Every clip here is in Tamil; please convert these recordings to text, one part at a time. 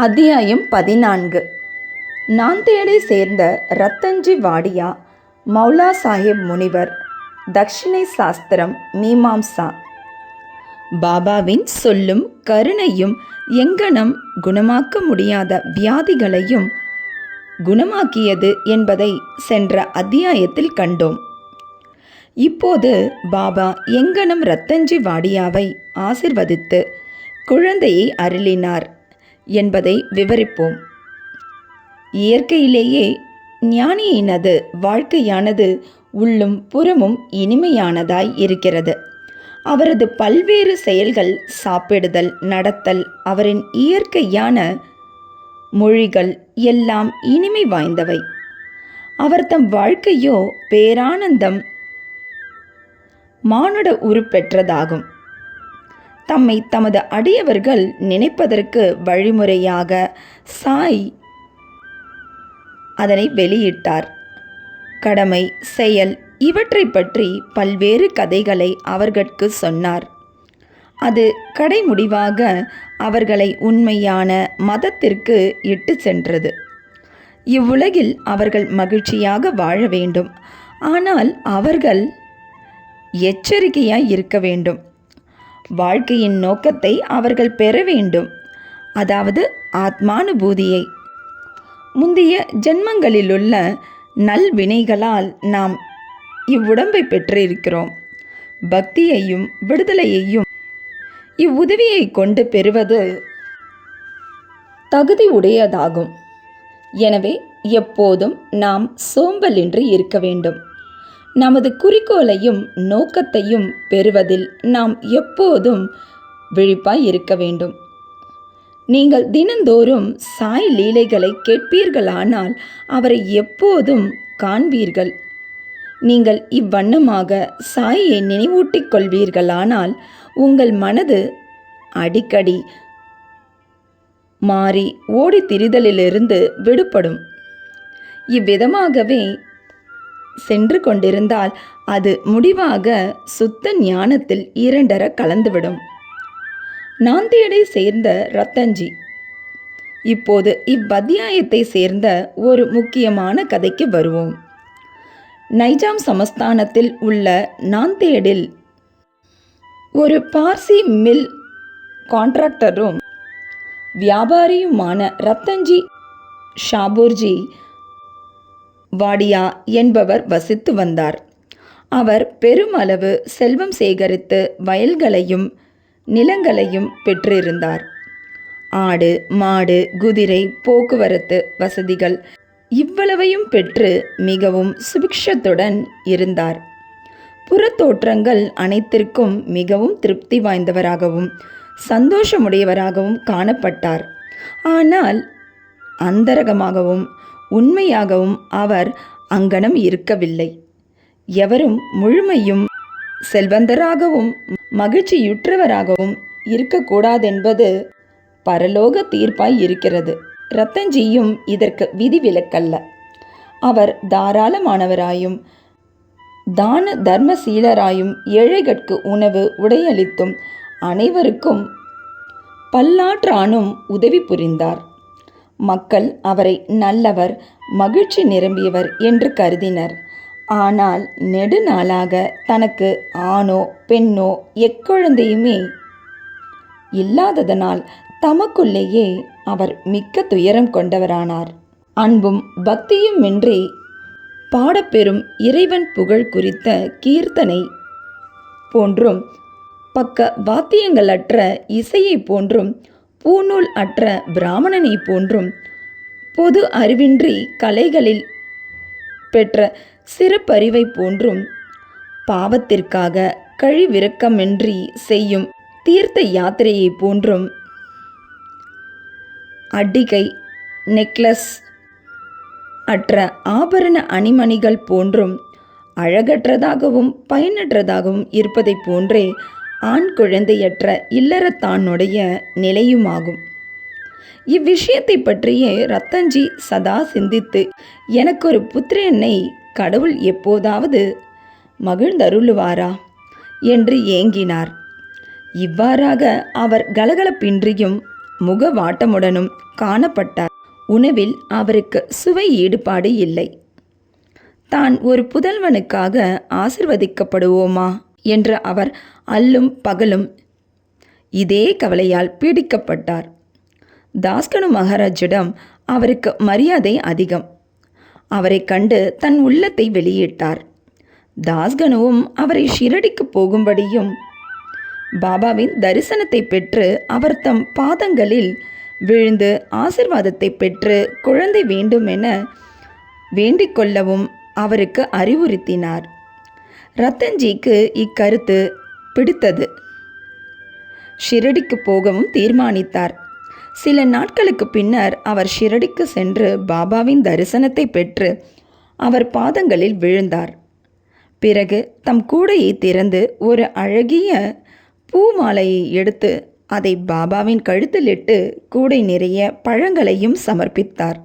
அத்தியாயம் பதினான்கு. நாந்தேடை சேர்ந்த ரத்தன்ஜி வாடியா மௌலா சாஹிப் முனிவர் தக்ஷிணை சாஸ்திரம் மீமாம்சா. பாபாவின் சொல்லும் கருணையும் எங்கனம் குணமாக்க முடியாத வியாதிகளையும் குணமாக்கியது என்பதை சென்ற அத்தியாயத்தில் கண்டோம். இப்போது பாபா எங்கனம் ரத்தன்ஜி வாடியாவை ஆசிர்வதித்து குழந்தையை அருளினார். என்பதை விவரிப்போம். இயற்கையிலேயே ஞானியினது வாழ்க்கையானது உள்ளும் புறமும் இனிமையானதாய் இருக்கிறது. அவரது பல்வேறு செயல்கள் சாப்பிடுதல் நடத்தல் அவரின் இயற்கையான மொழிகள் எல்லாம் இனிமை வாய்ந்தவை. அவர் தம் வாழ்க்கையோ பேரானந்தம் மானுட உருப்பெற்றதாகும். தம்மை தமது அடியவர்கள் நினைப்பதற்கு வழிமுறையாக சாய் அதனை வெளியிட்டார். கடமை செயல் இவற்றை பற்றி பல்வேறு கதைகளை அவர்களுக்கு சொன்னார். அது கடை முடிவாக அவர்களை உண்மையான மதத்திற்கு இட்டு சென்றது. இவ்வுலகில் அவர்கள் மகிழ்ச்சியாக வாழ வேண்டும். ஆனால் அவர்கள் எச்சரிக்கையாய் இருக்க வேண்டும். வாழ்க்கையின் நோக்கத்தை அவர்கள் பெற வேண்டும். அதாவது ஆத்மானுபூதியை. முந்தைய ஜென்மங்களிலுள்ள நல்வினைகளால் நாம் இவ்வுடம்பை பெற்றிருக்கிறோம். பக்தியையும் விடுதலையையும் இவ்வுதவியை கொண்டு பெறுவது தகுதி உடையதாகும் எனவே எப்போதும் நாம் சோம்பலின்றி இருக்க வேண்டும். நமது குறிக்கோளையும் நோக்கத்தையும் பெறுவதில் நாம் எப்போதும் விழிப்பாய் இருக்க வேண்டும். நீங்கள் தினந்தோறும் சாய் லீலைகளை கேட்பீர்களானால் அவரை எப்போதும் காண்பீர்கள். நீங்கள் இவ்வண்ணமாக சாயை நினைவூட்டிக் கொள்வீர்களானால் உங்கள் மனது அடிக்கடி மாறி ஓடி திரிதலிலிருந்து விடுபடும். இவ்விதமாகவே சென்று கொண்டிருந்தால் அது முடிவாக சுத்த ஞானத்தில் இரண்டர கலந்துவிடும். நாந்தேடை சேர்ந்த ரத்தஞ்சி. இப்போது இவ்வத்தியாயத்தை சேர்ந்த ஒரு முக்கியமான கதைக்கு வருவோம். நைஜாம் சமஸ்தானத்தில் உள்ள நாந்தேடில் ஒரு பார்சி மில் கான்ட்ராக்டரும் வியாபாரியுமான ரத்தன்ஜி ஷாபூர்ஜி வாடியா என்பவர் வசித்து வந்தார். அவர் பெருமளவு செல்வம் சேகரித்து வயல்களையும் நிலங்களையும் பெற்றிருந்தார். ஆடு மாடு குதிரை போக்குவரத்து வசதிகள் இவ்வளவையும் பெற்று மிகவும் சுபிக்ஷத்துடன் இருந்தார். புறத்தோற்றங்கள் அனைத்திற்கும் மிகவும் திருப்தி வாய்ந்தவராகவும் சந்தோஷமுடையவராகவும் காணப்பட்டார். ஆனால் அந்தரகமாகவும் உண்மையாகவும் அவர் அங்கனம் இருக்கவில்லை. எவரும் முழுமையும் செல்வந்தராகவும் மகிழ்ச்சியுற்றவராகவும் இருக்கக்கூடாதென்பது பரலோக தீர்ப்பாய் இருக்கிறது. ரத்தன்ஜியும் இதற்கு விதிவிலக்கல்ல. அவர் தாராளமானவராயும் தான தர்மசீலராயும் ஏழைகட்கு உணவு உடையளித்தும் அனைவருக்கும் பல்லாற்றானும் உதவி புரிந்தார். மக்கள் அவரை நல்லவர் மகிழ்ச்சி நிரம்பியவர் என்று கருதினர். ஆனால் நெடுநாளாக தனக்கு ஆணோ பெண்ணோ எக்குழந்தையுமே இல்லாததனால் தமக்குள்ளேயே அவர் மிக்க துயரம் கொண்டவரானார். அன்பும் பக்தியுமின்றி பாடப்பெறும் இறைவன் புகழ் குறித்த கீர்த்தனை போன்றும் பக்க வாத்தியங்களற்ற இசையை போன்றும் பூநூல் அற்ற பிராமணனை போன்றும் பொது அறிவின்றி கலைகளில் பெற்ற சிறப்பறிவை போன்றும் பாவத்திற்காக கழிவிறக்கமின்றி செய்யும் தீர்த்த யாத்திரையை போன்றும் அடிகை நெக்லஸ் அற்ற ஆபரண அணிமணிகள் போன்றும் அழகற்றதாகவும் பயனற்றதாகவும் இருப்பதைப் போன்றே ஆண் குழந்தையற்ற இல்லறத்தானுடைய நிலையுமாகும். இவ்விஷயத்தை பற்றியே ரத்தஞ்சி சதா சிந்தித்து எனக்கு ஒரு புத்திரனை கடவுள் எப்போதாவது மகிழ்ந்தருளுவாரா என்று ஏங்கினார். இவ்வாறாக அவர் கலகலப்பின்றியும் முகவாட்டமுடனும் காணப்பட்டார். உணவில் அவருக்கு சுவை ஈடுபாடு இல்லை. தான் ஒரு புதல்வனுக்காக ஆசிர்வதிக்கப்படுவோமா? என்று அவர் அல்லும் பகலும் இதே கவலையால் பீடிக்கப்பட்டார். தாஸ்கனு மகாராஜிடம் அவருக்கு மரியாதை அதிகம். அவரை கண்டு தன் உள்ளத்தை வெளியிட்டார். தாஸ்கனுவும் அவரை ஷிரடிக்கு போகும்படியும் பாபாவின் தரிசனத்தை பெற்று அவர் தம் பாதங்களில் விழுந்து ஆசிர்வாதத்தை பெற்று குழந்தை வேண்டுமென வேண்டிக் கொள்ளவும் அவருக்கு அறிவுறுத்தினார். ரத்தன்ஜிக்கு இக்கருத்து பிடித்தது. ஷிரடிக்கு போகவும் தீர்மானித்தார். சில நாட்களுக்கு பின்னர் அவர் ஷிரடிக்கு சென்று பாபாவின் தரிசனத்தை பெற்று அவர் பாதங்களில் விழுந்தார். பிறகு தம் கூடையை திறந்து ஒரு அழகிய பூ மாலையை எடுத்து அதை பாபாவின் கழுத்திலிட்டு கூடை நிறைய பழங்களையும் சமர்ப்பித்தார்.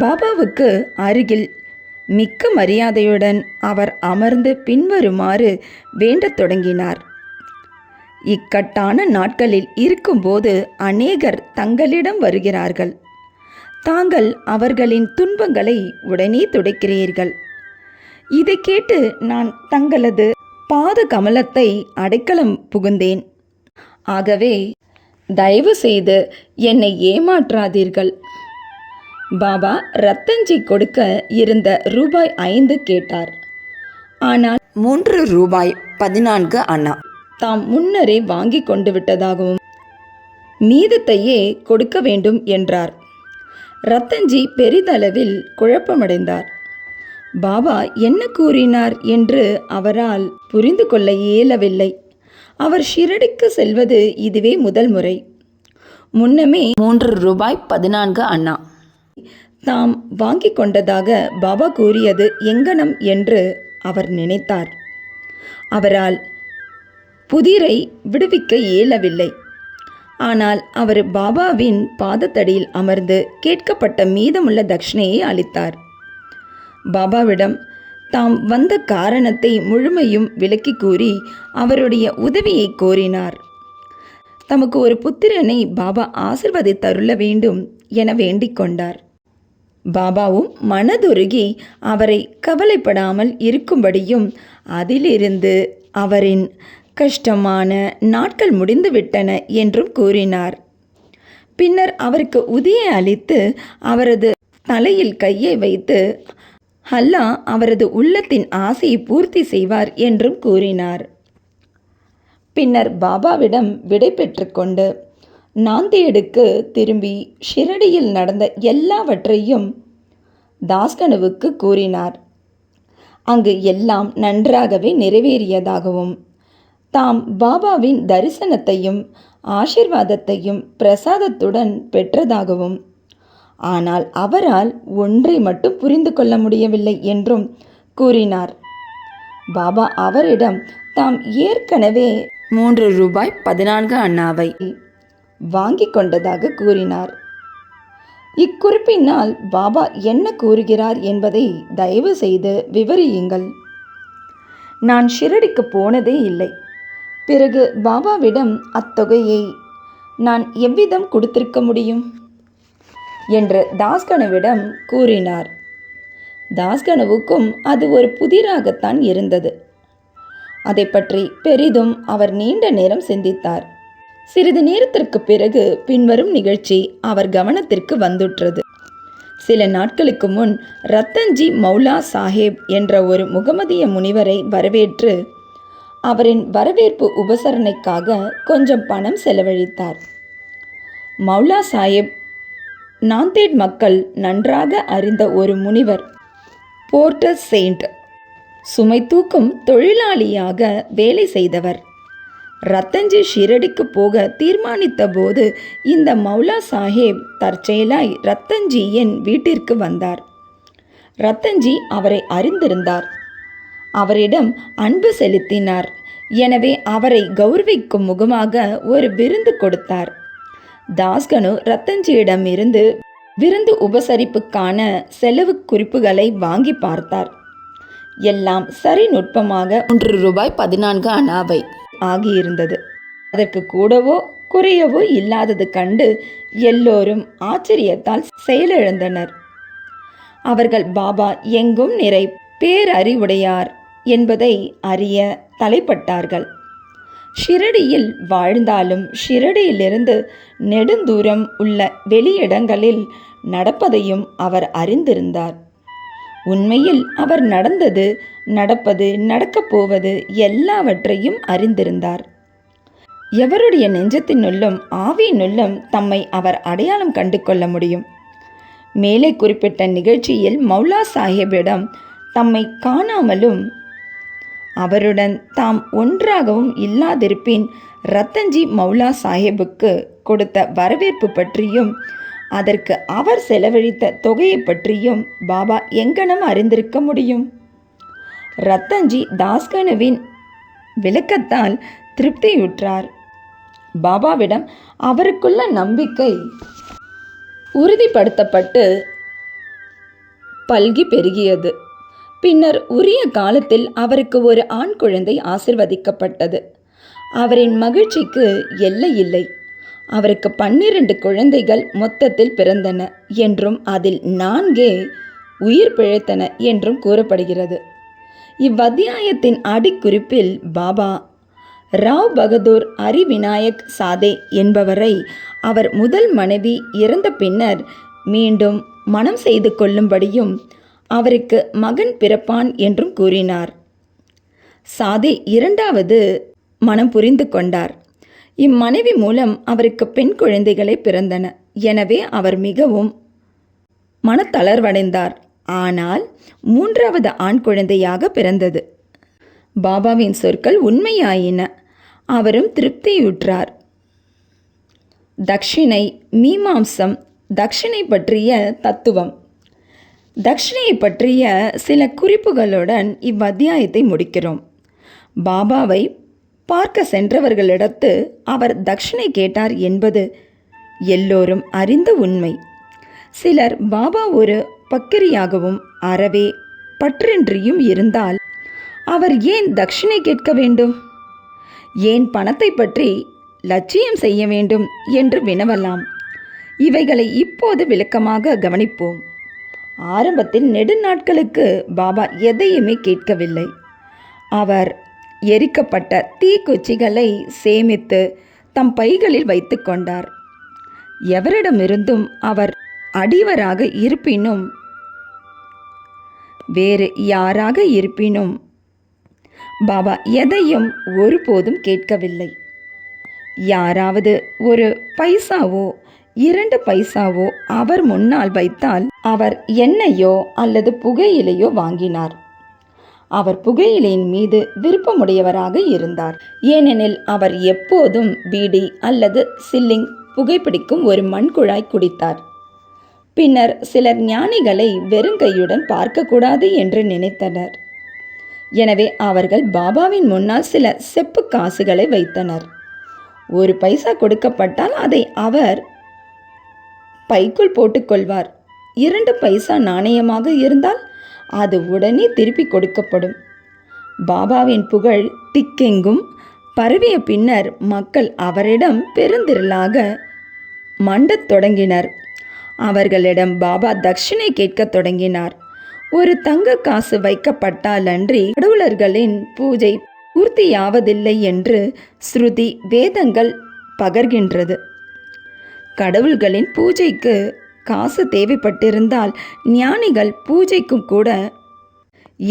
பாபாவுக்கு அருகில் மிக்க மரியாதையுடன் அவர் அமர்ந்து பின்வருமாறு வேண்டத் தொடங்கினார். இக்கட்டான நாட்களில் இருக்கும்போது அநேகர் தங்களிடம் வருகிறார்கள். தாங்கள் அவர்களின் துன்பங்களை உடனே துடைக்கிறீர்கள். இதை கேட்டு நான் தங்களது பாத கமலத்தை அடைக்கலம் புகுந்தேன். ஆகவே தயவு செய்து என்னை ஏமாற்றாதீர்கள். பாபா ரத்தஞ்சி கொடுக்க இருந்த ரூபாய் ஐந்து கேட்டார். ஆனால் மூன்று ரூபாய் பதினான்கு அண்ணா. தாம் முன்னரே வாங்கி கொண்டு விட்டதாகவும் மீதத்தையே கொடுக்க வேண்டும் என்றார். ரத்தன்ஜி பெரிதளவில் குழப்பமடைந்தார். பாபா என்ன கூறினார் என்று அவரால் புரிந்து கொள்ள இயலவில்லை. அவர் ஷிரடிக்கு செல்வது இதுவே முதல் முறை. முன்னமே மூன்று ரூபாய் பதினான்கு அண்ணா. தாம் வாங்கி கொண்டதாக பாபா கூறியது எங்கனம் என்று அவர் நினைத்தார். அவரால் புதிரை விடுவிக்க இயலவில்லை. ஆனால் அவர் பாபாவின் பாதத்தடியில் அமர்ந்து கேட்கப்பட்ட மீதமுள்ள தட்சிணையை அளித்தார். பாபாவிடம் தாம் வந்த காரணத்தை முழுமையும் விளக்கி கூறி அவருடைய உதவியை கோரினார். தமக்கு ஒரு புத்திரனை பாபா ஆசிர்வதித்தருள வேண்டும் என வேண்டிக் கொண்டார். பாபாவும் மனதுருகி அவரை கவலைப்படாமல் இருக்கும்படியும் அதிலிருந்து அவரின் கஷ்டமான நாட்கள் முடிந்துவிட்டன என்றும் கூறினார். பின்னர் அவருக்கு உதியை அளித்து அவரது தலையில் கையை வைத்து அல்லாஹ் அவரது உள்ளத்தின் ஆசையை பூர்த்தி செய்வார் என்றும் கூறினார். பின்னர் பாபாவிடம் விடை பெற்றுக்கொண்டு நாந்தேடுக்கு திரும்பி ஷிரடியில் நடந்த எல்லாவற்றையும் தாஸ்கனுவுக்கு கூறினார். அங்கு எல்லாம் நன்றாகவே நிறைவேறியதாகவும் தாம் பாபாவின் தரிசனத்தையும் ஆசிர்வாதத்தையும் பிரசாதத்துடன் பெற்றதாகவும் ஆனால் அவரால் ஒன்றை மட்டும் புரிந்து கொள்ள முடியவில்லை என்றும் கூறினார். பாபா அவரிடம் தாம் ஏற்கனவே மூன்று ரூபாய் பதினான்கு அண்ணாவை வாங்கி கொண்டதாக கூறினார். இக்குறிப்பினால் பாபா என்ன கூறுகிறார் என்பதை தயவு செய்து விவரியுங்கள். நான் ஷிரடிக்கு போனதே இல்லை. பிறகு பாபாவிடம் அத்தொகையை நான் எவ்விதம் கொடுத்திருக்க முடியும்? என்று தாஸ்கனுவிடம் கூறினார். தாஸ்கனுவுக்கும் அது ஒரு புதிராகத்தான் இருந்தது. அதை பற்றி பெரிதும் அவர் நீண்ட நேரம் சிந்தித்தார். சிறிது நேரத்திற்கு பிறகு பின்வரும் நிகழ்ச்சி அவர் கவனத்திற்கு வந்துற்றது. சில நாட்களுக்கு முன் ரத்தன்ஜி மௌலா சாஹேப் என்ற ஒரு முகமதிய முனிவரை வரவேற்று அவரின் வரவேற்பு உபசரணைக்காக கொஞ்சம் பணம் செலவழித்தார். மௌலா சாஹேப் நாந்தேட் மக்கள் நன்றாக அறிந்த ஒரு முனிவர் போர்ட்டர் செயின்ட் சுமை தூக்கும் தொழிலாளியாக வேலை செய்தவர். ரத்தன்ஜி ஷிரடிக்கு போக தீர்மானித்த போது இந்த மௌலா சாஹேப் தற்செயலாய் ரத்தன்ஜியின் வீட்டிற்கு வந்தார். ரத்தன்ஜி அவரை அறிந்திருந்தார். அவரிடம் அன்பு செலுத்தினார். எனவே அவரை கௌரவிக்கும் முகமாக ஒரு விருந்து கொடுத்தார். தாஸ்கனு ரத்தன்ஜியிடமிருந்து விருந்து உபசரிப்புக்கான செலவு குறிப்புகளை வாங்கி பார்த்தார். எல்லாம் சரி நுட்பமாக ஒன்று ரூபாய் பதினான்கு அனாவை. ஆகியிருந்தது. அதற்கு கூடவோ குறையவோ இல்லாதது கண்டு எல்லோரும் ஆச்சரியத்தால் செயலிழந்தனர். அவர்கள் பாபா எங்கும் நிறை பேரறிவுடையார் என்பதை அறிய தலைப்பட்டார்கள். ஷிரடியில் வாழ்ந்தாலும் ஷிரடியிலிருந்து நெடுந்தூரம் உள்ள வெளியிடங்களில் நடப்பதையும் அவர் அறிந்திருந்தார். உண்மையில் அவர் நடந்தது நடப்பது நடக்கப் போவது எல்லாவற்றையும் அறிந்திருந்தார். எவருடைய நெஞ்சத்தினுள்ளும் ஆவியினுள்ளும் தம்மை அவர் அடையாளம் கண்டு கொள்ள முடியும். மேலே குறிப்பிட்ட நிகழ்ச்சியில் மௌலா சாஹிப்பிடம் தம்மை காணாமலும் அவருடன் தாம் ஒன்றாகவும் இல்லாதிருப்பின் ரத்தன்ஜி மௌலா சாஹிப்புக்கு கொடுத்த வரவேற்பு பற்றியும் அதற்கு அவர் செலவழித்த தொகையை பற்றியும் பாபா எங்கனம் அறிந்திருக்க முடியும்? ரத்தன்ஜி தாஸ்கனுவின் விளக்கத்தால் திருப்தியுற்றார். பாபாவிடம் அவருக்குள்ள நம்பிக்கை உறுதிப்படுத்தப்பட்டு பல்கி பெருகியது. பின்னர் உரிய காலத்தில் அவருக்கு ஒரு ஆண் குழந்தை ஆசிர்வதிக்கப்பட்டது. அவரின் மகிழ்ச்சிக்கு எல்லை இல்லை. அவருக்கு பன்னிரண்டு குழந்தைகள் மொத்தத்தில் பிறந்தன என்றும் அதில் நான்கே உயிர் பிழைத்தன என்றும் கூறப்படுகிறது. இவ்வத்தியாயத்தின் அடிக்குறிப்பில் பாபா ராவ் பகதூர் அரிவிநாயக் சாதே என்பவரை அவர் முதல் மனைவி இறந்த பின்னர் மீண்டும் மனம் செய்து கொள்ளும்படியும் அவருக்கு மகன் பிறப்பான் என்றும் கூறினார். சாதே இரண்டாவது மனம் புரிந்து கொண்டார். இம்மனைவி மூலம் அவருக்கு பெண் குழந்தைகளை பிறந்தன. எனவே அவர் மிகவும் மனத்தளர்வடைந்தார். ஆனால் மூன்றாவது ஆண் குழந்தையாக பிறந்தது. பாபாவின் சொற்கள் உண்மையாயின. அவரும் திருப்தியுற்றார். தக்ஷிணை மீமாம்சம் தக்ஷிணை பற்றிய தத்துவம். தக்ஷிணையை பற்றிய சில குறிப்புகளுடன் இவ்வத்தியாயத்தை முடிக்கிறோம். பாபாவை பார்க்க சென்றவர்களிடத்து அவர் தக்ஷிணை கேட்டார் என்பது எல்லோரும் அறிந்த உண்மை. சிலர் பாபா ஒரு பக்கிரியாகவும் அறவே பற்றின்றியும் இருந்தால் அவர் ஏன் தட்சிணை கேட்க வேண்டும்? ஏன் பணத்தை பற்றி லட்சியம் செய்ய வேண்டும் என்று வினவலாம். இவைகளை இப்போது விளக்கமாக கவனிப்போம். ஆரம்பத்தில் நெடுநாட்களுக்கு பாபா எதையுமே கேட்கவில்லை. அவர் எரிக்கப்பட்ட தீக்குச்சிகளை சேமித்து தம் பைகளில் வைத்து கொண்டார். எவரிடமிருந்தும் அவர் அடிவராக இருப்பினும் வேறு யாராக இருப்பினும்? பாபா எதையும் ஒருபோதும் கேட்கவில்லை. யாராவது ஒரு பைசாவோ இரண்டு பைசாவோ அவர் முன்னால் வைத்தால் அவர் எண்ணெயோ அல்லது புகையிலையோ வாங்கினார். அவர் புகையிலையின் மீது விருப்பமுடையவராக இருந்தார். ஏனெனில் அவர் எப்போதும் பீடி அல்லது சில்லிங் புகைப்பிடிக்கும் ஒரு மண்குழாய் குடித்தார். பின்னர் சிலர் ஞானிகளை வெறுங்கையுடன் பார்க்கக்கூடாது என்று நினைத்தனர். எனவே அவர்கள் பாபாவின் முன்னால் சில செப்பு காசுகளை வைத்தனர். ஒரு பைசா கொடுக்கப்பட்டால் அதை அவர் பைக்குள் போட்டுக்கொள்வார் இரண்டு பைசா நாணயமாக இருந்தால் அது உடனே திருப்பி கொடுக்கப்படும். பாபாவின் புகழ் திக்கெங்கும். பரவிய பின்னர் மக்கள் அவரிடம் பெருந்திரளாக மண்டத் தொடங்கினர். அவர்களிடம் பாபா தட்சிணை கேட்கத் தொடங்கினார். ஒரு தங்க காசு வைக்கப்பட்டாலன்றி கடவுளர்களின் பூஜை பூர்த்தியாவதில்லை என்று ஸ்ருதி வேதங்கள் பகர்கின்றது. கடவுள்களின் பூஜைக்கு காசு தேவைப்பட்டிருந்தால் ஞானிகள் பூஜைக்கும் கூட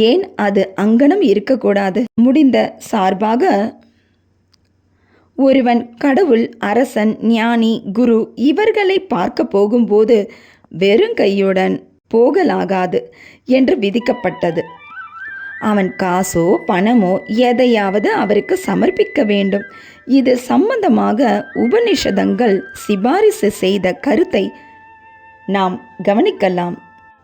ஏன் அது அங்கனம் இருக்கக்கூடாது? முடிந்த சார்பாக ஒருவன் கடவுள் அரசன் ஞானி குரு இவர்களை பார்க்க போகும்போது வெறும் கையுடன் போகலாகாது என்று விதிக்கப்பட்டது. அவன் காசோ பணமோ எதையாவது அவருக்கு சமர்ப்பிக்க வேண்டும். இது சம்பந்தமாக உபனிஷதங்கள் சிபாரிசு செய்த கருத்தை நாம் கவனிக்கலாம்.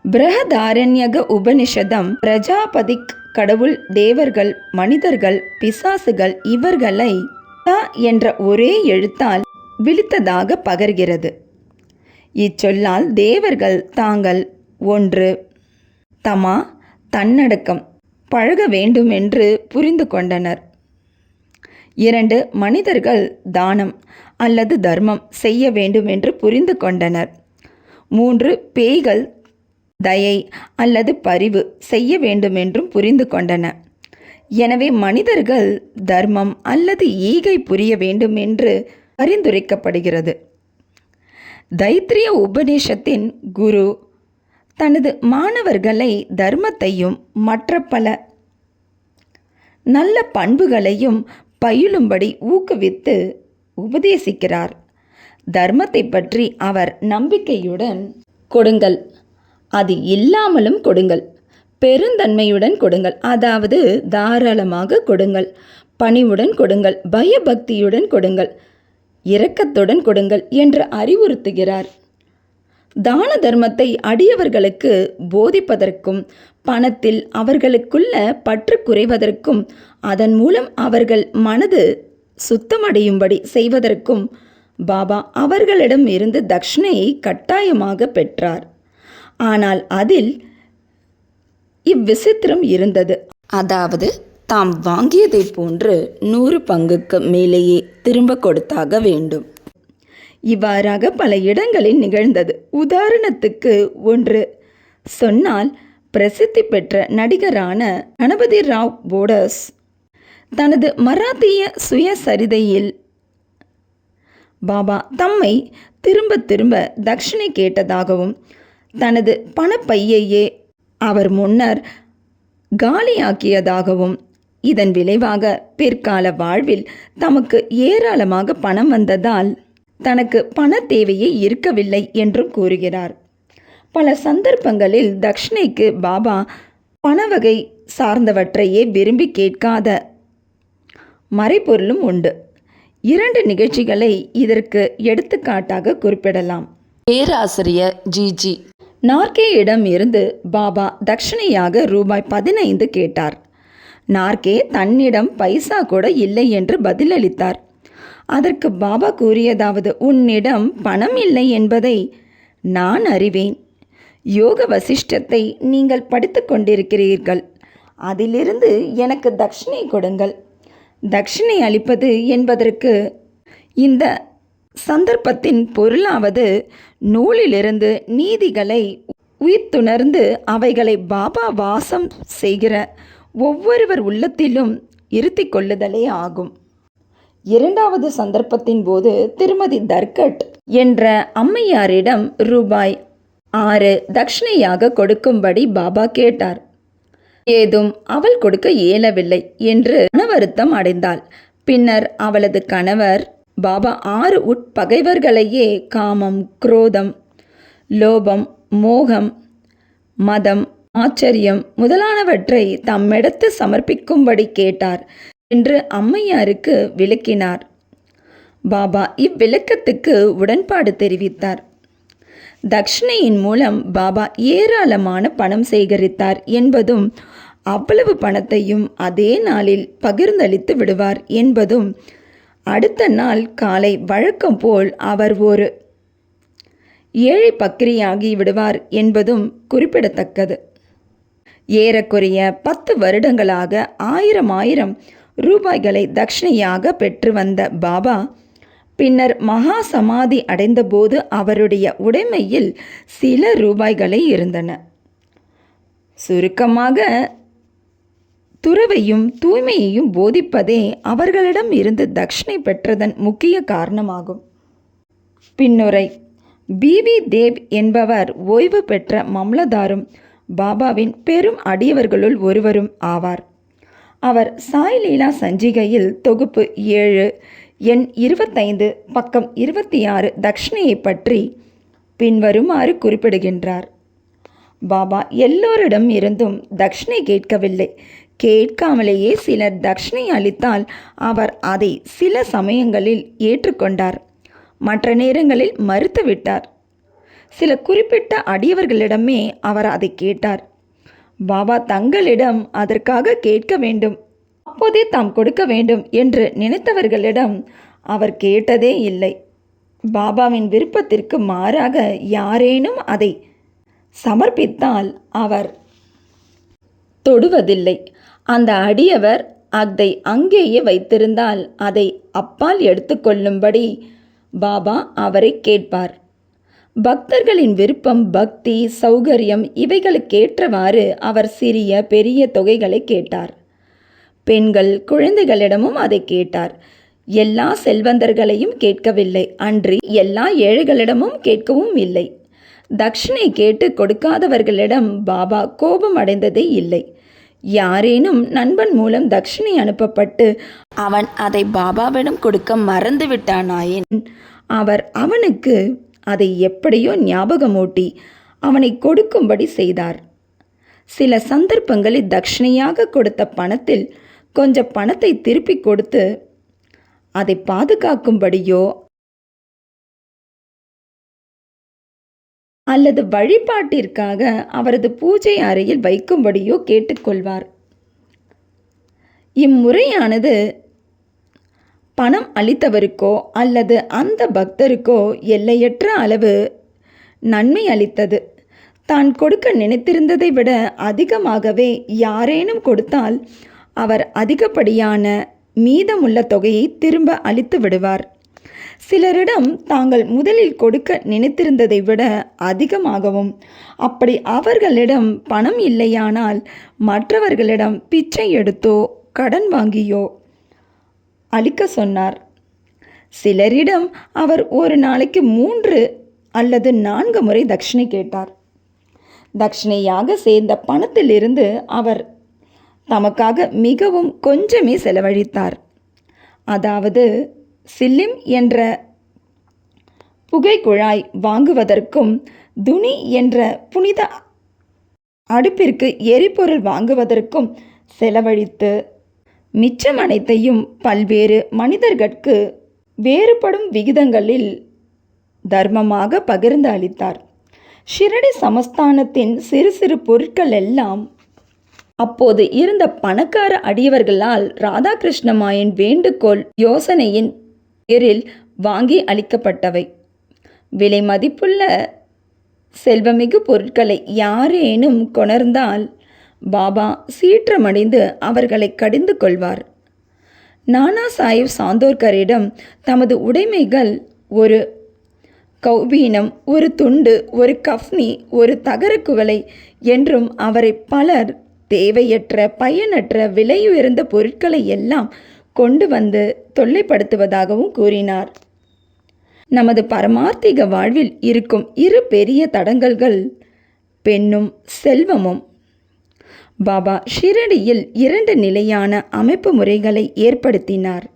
பிரகதாரண்யக உபனிஷதம் பிரஜாபதிக் கடவுள் தேவர்கள் மனிதர்கள் பிசாசுகள் இவர்களை என்ற ஒரே எழுத்தால் விழித்ததாக பகர்கிறது. இச்சொல்லால் தேவர்கள் தாங்கள் ஒன்று தமா தன்னடக்கம் பழக வேண்டும் என்று புரிந்து கொண்டனர். இரண்டு மனிதர்கள் தானம் அல்லது தர்மம் செய்ய வேண்டும் என்று புரிந்து கொண்டனர். மூன்று பேய்கள் தயை அல்லது பரிவு செய்ய வேண்டுமென்றும் புரிந்து கொண்டன. எனவே மனிதர்கள் தர்மம் அல்லது ஈகை புரிய வேண்டும் என்று பரிந்துரைக்கப்படுகிறது. தைத்திரிய உபநிஷத்தின் குரு தனது மாணவர்களை தர்மத்தையும் மற்ற பல நல்ல பண்புகளையும் பயிலும்படி ஊக்குவித்து உபதேசிக்கிறார். தர்மத்தை பற்றி அவர் நம்பிக்கையுடன் கொடுங்கள். அது இல்லாமலும் கொடுங்கள். பெருந்தன்மையுடன் கொடுங்கள். அதாவது தாராளமாக கொடுங்கள். பணிவுடன் கொடுங்கள். பயபக்தியுடன் கொடுங்கள். இரக்கத்துடன் கொடுங்கள் என்று அறிவுறுத்துகிறார். தான தர்மத்தை அடியவர்களுக்கு போதிப்பதற்கும் பணத்தில் அவர்களுக்குள்ள பற்று குறைவதற்கும் அதன் மூலம் அவர்கள் மனது சுத்தமடையும்படி செய்வதற்கும் பாபா அவர்களிடம் இருந்து தட்சிணையை கட்டாயமாக பெற்றார். ஆனால் அதில் இவ்விசித்திரம் இருந்தது. அதாவது தாம் வாங்கியதைப் போன்று நூறு பங்குக்கு மேலேயே திரும்ப கொடுத்தாக வேண்டும். இவ்வாறாக பல இடங்களில் நிகழ்ந்தது. உதாரணத்துக்கு ஒன்று சொன்னால் பிரசித்தி பெற்ற நடிகரான கணபதி ராவ் போடஸ் தனது மராத்திய சுயசரிதையில் பாபா தம்மை திரும்ப திரும்ப தட்சிணை கேட்டதாகவும் தனது பணப்பையையே அவர் முன்னர் காலியாக்கியதாகவும் இதன் விளைவாக பிற்கால வாழ்வில் தமக்கு ஏராளமாக பணம் வந்ததால் தனக்கு பண தேவையே இருக்கவில்லை என்றும் கூறுகிறார். பல சந்தர்ப்பங்களில் தக்ஷிணைக்கு பாபா பணவகை சார்ந்தவற்றையே விரும்பி கேட்காத மறைபொருளும் உண்டு. இரண்டு நிகழ்ச்சிகளை இதற்கு எடுத்துக்காட்டாக குறிப்பிடலாம். பேராசிரியர் ஜிஜி நார்கேயிடம் இருந்து பாபா தட்சிணையாக ரூபாய் பதினைந்து கேட்டார். நார்கே தன்னிடம் பைசா கூட இல்லை என்று பதிலளித்தார். அதற்கு பாபா கூறியதாவது உன்னிடம் பணம் இல்லை என்பதை நான் அறிவேன். யோக வசிஷ்டத்தை நீங்கள் படித்து கொண்டிருக்கிறீர்கள். அதிலிருந்து எனக்கு தட்சிணை கொடுங்கள். தட்சிணை அளிப்பது என்பதற்கு இந்த சந்தர்ப்பத்தின் பொருளாவது நூலிலிருந்து நீதிகளை உயிர்த்துணர்ந்து அவைகளை பாபா வாசம் செய்கிற ஒவ்வொருவர் உள்ளத்திலும் இருத்தி கொள்ளுதலே ஆகும். இரண்டாவது சந்தர்ப்பத்தின் போது திருமதி தர்கட் என்ற அம்மையாரிடம் ரூபாய் ஆறு தட்சிணையாக கொடுக்கும்படி பாபா கேட்டார். ஏதும் அவள் கொடுக்க இயலவில்லை என்று மனவருத்தம் அடைந்தாள். பின்னர் அவளது கணவர் பாபா ஆறு உட்பகைவர்களையே காமம் குரோதம் லோபம் மோகம் மதம் ஆச்சரியம் முதலானவற்றை தம்மிடத்து சமர்ப்பிக்கும்படி கேட்டார் என்று அம்மையாருக்கு விளக்கினார். பாபா இவ்விளக்கத்துக்கு உடன்பாடு தெரிவித்தார். தக்ஷணையின் மூலம் பாபா ஏராளமான பணம் சேகரித்தார் என்பதும் அவ்வளவு பணத்தையும் அதே நாளில் பகிர்ந்தளித்து விடுவார் என்பதும் அடுத்த நாள் காலை வழக்கம் போல் அவர் ஒரு ஏழை பக்கிரியாகி விடுவார் என்பதும் குறிப்பிடத்தக்கது. ஏறக்குறைய பத்து வருடங்களாக ஆயிரம் ஆயிரம் ரூபாய்களை தட்சிணையாக பெற்று வந்த பாபா பின்னர் மகா சமாதி அடைந்தபோது அவருடைய உடைமையில் சில ரூபாய்களே இருந்தன. சுருக்கமாக துறவையும் தூய்மையையும் போதிப்பதே அவர்களிடம் இருந்து தட்சிணை பெற்றதன் முக்கிய காரணமாகும். பின்னுரை பிபி தேவ் என்பவர் ஓய்வு பெற்ற மம்லதாரும் பாபாவின் பெரும் அடியவர்களுள் ஒருவரும் ஆவார். அவர் சாய் லீலா சஞ்சிகையில் தொகுப்பு ஏழு எண் இருபத்தைந்து பக்கம் இருபத்தி ஆறு தக்ஷிணையை பற்றி பின்வருமாறு குறிப்பிடுகின்றார். பாபா எல்லோரிடம் இருந்தும் தக்ஷிணை கேட்கவில்லை. கேட்காமலேயே சிலர் தட்சிணை அளித்தால் அவர் அதை சில சமயங்களில் ஏற்றுக்கொண்டார். மற்ற நேரங்களில் மறுத்துவிட்டார் சில குறிப்பிட்ட அடியவர்களிடமே அவர் அதை கேட்டார். பாபா தங்களிடம் அதற்காக கேட்க வேண்டும். அப்போதே தாம் கொடுக்க வேண்டும் என்று நினைத்தவர்களிடம் அவர் கேட்டதே இல்லை. பாபாவின் விருப்பத்திற்கு மாறாக யாரேனும் அதை சமர்ப்பித்தால் அவர் தொடுவதில்லை. அந்த அடியவர் அதை அங்கேயே வைத்திருந்தால் அதை அப்பால் எடுத்துக்கொள்ளும்படி பாபா அவரை கேட்பார். பக்தர்களின் விருப்பம் பக்தி சௌகரியம் இவைகளுக்கேற்றவாறு அவர் சிறிய பெரிய தொகைகளை கேட்டார். பெண்கள் குழந்தைகளிடமும் அதை கேட்டார். எல்லா செல்வந்தர்களையும் கேட்கவில்லை. அன்றி எல்லா ஏழைகளிடமும் கேட்கவும் இல்லை. தட்சிணை கேட்டு கொடுக்காதவர்களிடம் பாபா கோபம் அடைந்ததே இல்லை. யாரேனும் நண்பன் மூலம் தட்சிணை அனுப்பப்பட்டு அவன் அதை பாபாவிடம் கொடுக்க மறந்து விட்டானாயின். அவர் அவனுக்கு அதை எப்படியோ ஞாபகமூட்டி அவனை கொடுக்கும்படி செய்தார். சில சந்தர்ப்பங்களில் தட்சிணையாக கொடுத்த பணத்தில் கொஞ்சம் பணத்தை திருப்பி கொடுத்து அதை பாதுகாக்கும்படியோ அல்லது வழிபாட்டிற்காக அவரது பூஜை அறையில் வைக்கும்படியோ கேட்டுக்கொள்வார். இம்முறையானது பணம் அளித்தவருக்கோ அல்லது அந்த பக்தருக்கோ எல்லையற்ற அளவு நன்மை அளித்தது. தான் கொடுக்க நினைத்திருந்ததை விட அதிகமாகவே யாரேனும் கொடுத்தால் அவர் அதிகப்படியான மீதமுள்ள தொகையை திரும்ப அளித்து விடுவார். சிலரிடம் தாங்கள் முதலில் கொடுக்க நினைத்திருந்ததை விட அதிகமாகவும். அப்படி அவர்களிடம் பணம் இல்லையானால் மற்றவர்களிடம் பிச்சை எடுத்தோ கடன் வாங்கியோ அளிக்க சொன்னார். சிலரிடம் அவர் ஒரு நாளைக்கு மூன்று அல்லது நான்கு முறை தட்சிணை கேட்டார். தட்சிணையாக சேர்ந்த பணத்திலிருந்து அவர் தமக்காக மிகவும் கொஞ்சமே செலவழித்தார். அதாவது சில்லிம் என்ற புகைக்குழாய் வாங்குவதற்கும் துனி என்ற புனித அடுப்பிற்கு எரிபொருள் வாங்குவதற்கும் செலவழித்து மிச்சம் அனைத்தையும் பல்வேறு மனிதர்கட்கு வேறுபடும் விகிதங்களில் தர்மமாக பகிர்ந்து அளித்தார். ஷிரடி சமஸ்தானத்தின் சிறு சிறு பொருட்கள் எல்லாம் அப்போது இருந்த பணக்கார அடியவர்களால் ராதாகிருஷ்ணமாயின் வேண்டுகோள் யோசனையின் பேரில் வாங்கி அளிக்கப்பட்டவை. விலை மதிப்புள்ள செல்வமிகு பொருட்களை யாரேனும் கொணர்ந்தால் பாபா சீற்றமடைந்து அவர்களை கடிந்து கொள்வார். நானா சாஹிப் சாந்தோர்கரிடம் தமது உடைமைகள் ஒரு கௌபீனம் ஒரு துண்டு ஒரு கஃப்னி ஒரு தகரக்குவலை என்றும் அவரை பலர் தேவையற்ற பயனற்ற விலையுயர்ந்த பொருட்களை எல்லாம் கொண்டு வந்து தொல்லைப்படுத்துவதாகவும் கூறினார். நமது பரமார்த்திக வாழ்வில் இருக்கும் இரு பெரிய தடங்கல்கள் பெண்ணும் செல்வமும். பாபா ஷிரடியில் இரண்டு நிலையான அமைப்பு முறைகளை ஏற்படுத்தினார்.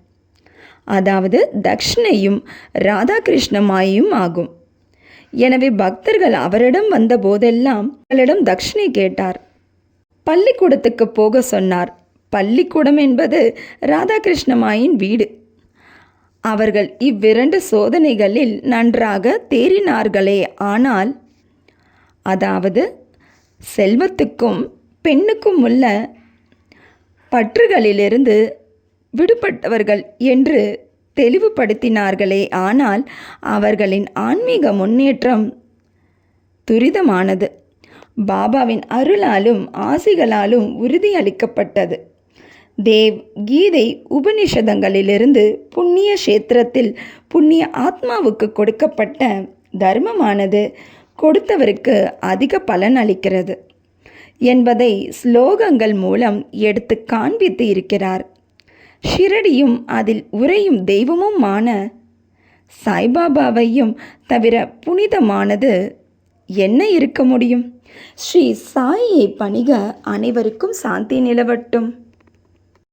அதாவது தக்ஷணையும் ராதாகிருஷ்ணமாயும் ஆகும். எனவே பக்தர்கள் அவரிடம் வந்த போதெல்லாம் அவர்களிடம் தக்ஷணை கேட்டார். பள்ளிக்கூடத்துக்கு போக சொன்னார். பள்ளிக்கூடம் என்பது ராதாகிருஷ்ணமாயின் வீடு. அவர்கள் இவ்விரண்டு சோதனைகளில் நன்றாக தேறினார்களே ஆனால் அதாவது செல்வத்துக்கும் பெண்ணுக்கும் உள்ள பற்றுகளிலிருந்து விடுபட்டவர்கள் என்று தெளிவுபடுத்தினார்களே ஆனால் அவர்களின் ஆன்மீக முன்னேற்றம் துரிதமானது. பாபாவின் அருளாலும் ஆசிகளாலும் உறுதியளிக்கப்பட்டது. தேவ் கீதை உபனிஷதங்களிலிருந்து புண்ணிய கஷேத்திரத்தில் புண்ணிய ஆத்மாவுக்கு கொடுக்கப்பட்ட தர்மமானது கொடுத்தவருக்கு அதிக பலன் அளிக்கிறது என்பதை ஸ்லோகங்கள் மூலம் எடுத்து காண்பித்து இருக்கிறார். ஷிரடியும் அதில் உரையும் தெய்வமுமான சாய்பாபாவையும் தவிர புனிதமானது என்ன இருக்க முடியும்? ஸ்ரீ சாயியை பணிக அனைவருக்கும் சாந்தி நிலவட்டும்.